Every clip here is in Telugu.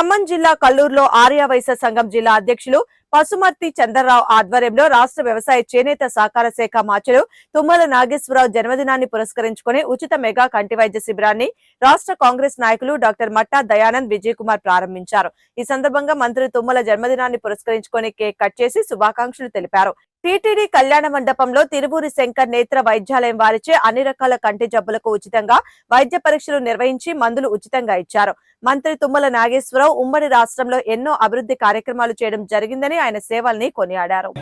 ఖమ్మం జిల్లా కల్లూరులో ఆర్యవైశ్య సంఘం జిల్లా అధ్యక్షులు పసుమర్తి చంద్రరావు ఆధ్వర్యంలో రాష్ట్ర వ్యవసాయ చేనేత సహకార శాఖ మాచలు తుమ్మల నాగేశ్వరరావు జన్మదినాన్ని పురస్కరించుకుని ఉచిత మెగా కంటి వైద్య శిబిరాన్ని రాష్ట్ర కాంగ్రెస్ నాయకులు డాక్టర్ మట్టా దయానంద్ విజయ్ కుమార్ ప్రారంభించారు. ఈ సందర్భంగా మంత్రి తుమ్మల జన్మదినాన్ని పురస్కరించుకుని కేక్ కట్ చేసి శుభాకాంక్షలు తెలిపారు. టీటీడీ కళ్యాణ మండపంలో తిరువూరి శంకర్ నేత్ర వైద్యాలయం వారిచే అన్ని రకాల కంటి జబ్బులకు ఉచితంగా వైద్య పరీక్షలు నిర్వహించి మందులు ఉచితంగా ఇచ్చారు. మంత్రి తుమ్మల నాగేశ్వరరావు ఉమ్మడి రాష్ట్రంలో ఎన్నో అభివృద్ధి కార్యక్రమాలు చేయడం జరిగిందని ఆయన సేవల్ని కొనియాడారు.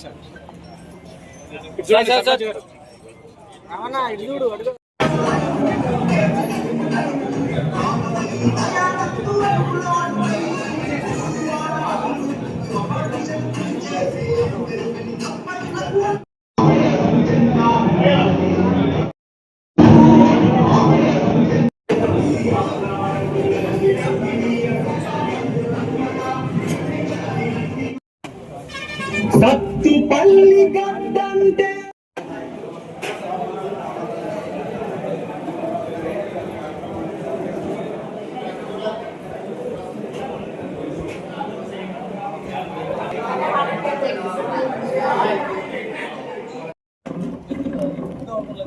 సార్ సత్తుపల్లి గడ్డంటే.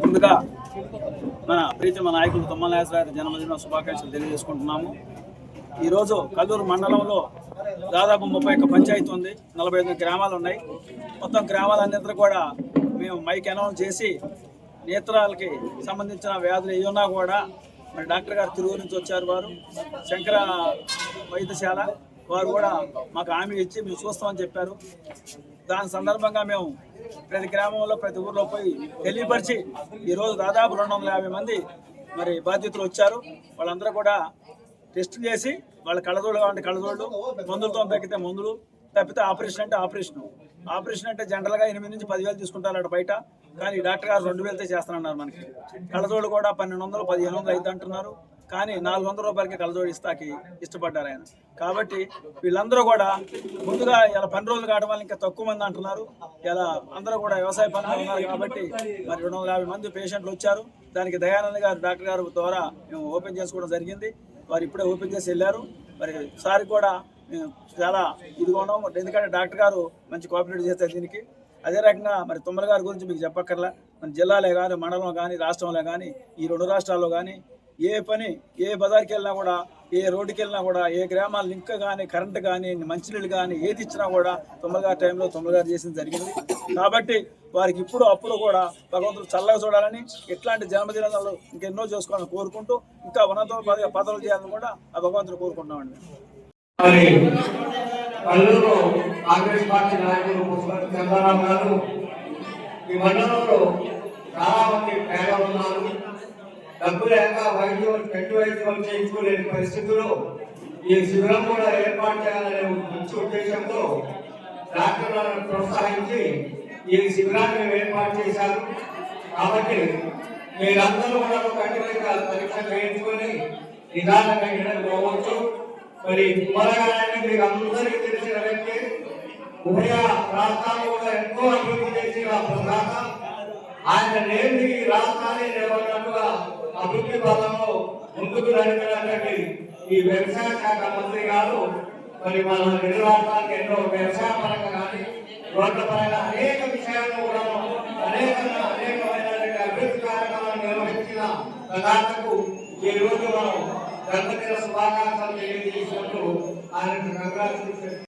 ముందుగా మన ప్రీతమ నాయకులు తుమ్మల జన్మదిన శుభాకాంక్షలు తెలియజేసుకుంటున్నాము. ఈరోజు కల్లూరు మండలంలో దాదాపు ముప్పై ఒక్క పంచాయతీ ఉంది నలభై ఐదు గ్రామాలు ఉన్నాయి. మొత్తం గ్రామాలన్నింటినీ కూడా మేము మైక్ అనౌన్స్ చేసి నేత్రాలకి సంబంధించిన వ్యాధులు ఏ ఉన్నా కూడా మరి డాక్టర్ గారు తిరుగు నుంచి వచ్చారు వారు. శంకర వైద్యశాల వారు కూడా మాకు హామీ ఇచ్చి మేము చూస్తామని చెప్పారు. దాని సందర్భంగా మేము ప్రతి గ్రామంలో ప్రతి ఊర్లో పోయి తెలియపరిచి ఈరోజు దాదాపు రెండు వందల యాభై మంది మరి బాధ్యతలు వచ్చారు. వాళ్ళందరూ కూడా టెస్ట్ చేసి వాళ్ళ కళ్ళజోడు కావాలంటే కళ్ళజోడు మందులతో తగ్గితే మందులు తప్పితే ఆపరేషన్ అంటే ఆపరేషన్. ఆపరేషన్ అంటే జనరల్గా ఎనిమిది నుంచి పదివేలు తీసుకుంటారు అటు బయట. కానీ డాక్టర్ గారు రెండు వేలతో చేస్తానన్నారు మనకి. కళ్ళజోడు కూడా పన్నెండు వందలు పదిహేను వందలు అయితే అంటున్నారు కానీ నాలుగు వందల రూపాయలకి కళ్ళజోడు ఇస్తాకి ఇష్టపడ్డారు ఆయన. కాబట్టి వీళ్ళందరూ కూడా ముందుగా ఇలా పని రోజులు కావడం వల్ల ఇంకా తక్కువ మంది అంటున్నారు. ఇలా అందరూ కూడా వ్యవసాయ పనులు ఉన్నారు కాబట్టి మరి రెండు వందల యాభై మంది పేషెంట్లు వచ్చారు. దానికి దయానంద్ గారు డాక్టర్ గారు ద్వారా మేము ఓపెన్ చేసుకోవడం జరిగింది. వారు ఇప్పుడే ఓపెన్ చేసి వెళ్ళారు. మరి సారి కూడా మేము చాలా ఇదిగా ఉన్నాం. ఎందుకంటే డాక్టర్ గారు మంచి కోఆపరేట్ చేస్తారు దీనికి. అదే రకంగా మరి తుమ్మల గారి గురించి మీకు చెప్పక్కర్లా. మన జిల్లాలే కానీ మండలం కానీ రాష్ట్రంలో కానీ ఈ రెండు రాష్ట్రాల్లో కానీ ఏ పని ఏ బజార్కి వెళ్ళినా కూడా ఏ రోడ్డుకి వెళ్ళినా కూడా ఏ గ్రామాల లింక్ కానీ కరెంట్ కానీ మంచినీళ్ళు కానీ ఏది ఇచ్చినా కూడా తొమ్మిది గారి టైంలో తొమ్మిది గారు చేసింది జరిగింది. కాబట్టి వారికి ఇప్పుడు అప్పుడు కూడా భగవంతుడు చల్లగా చూడాలని ఇట్లాంటి జన్మదినాలు ఇంకెన్నో చేసుకోవాలని కోరుకుంటూ ఇంకా ఉన్నత పదవులు చేయాలని కూడా ఆ భగవంతుడు కోరుకుంటామండి కాంగ్రెస్ పార్టీ నాయకులు చంద్రరావు గారు ఈ మండలంలో చాలా మంది పేద ఉన్నారు. డబ్బు లేక వైద్యం పెట్టి వైద్యం చేయించుకోలేని పరిస్థితుల్లో ఈ శిబిరం కూడా ఏర్పాటు చేయాలనే మంచి ఉద్దేశంతో డాక్టర్లను ప్రోత్సహించి ఈ శిబిరాన్ని మేము ఏర్పాటు చేశారు. కాబట్టి మీరందరూ కూడా కంటి పరీక్ష చేయించుకొని నిదానంగా ఇంటికి పోవచ్చు. మరి కుమారగారాన్ని మీకు అందరికీ తెలిసిన వ్యక్తి ఉభయ రాష్ట్రాలు కూడా ఎక్కువ అభివృద్ధి చేసిన ప్రధాన ఆయన నేటి ఈ రాష్ట్రాన్ని నిలబడినట్టుగా అభివృద్ధి పదంలో ముందుకు నడిపినటువంటి ఈ వ్యవసాయ శాఖ మంత్రి గారు మరి మన రెండు రాష్ట్రాలకు ఎన్నో వ్యవసాయ పరంగా కానీ రోడ్ల పరంగా అనేక విషయాలను కూడా అనేక అనేకమైనటువంటి అభివృద్ధి కార్యక్రమాలు నిర్వహించిన ప్రధానకు ఈ రోజు మనం జన్మదిన శుభాకాంక్షలు తెలియజేసినట్టు ఆయనకు కంగ్రాచులేషన్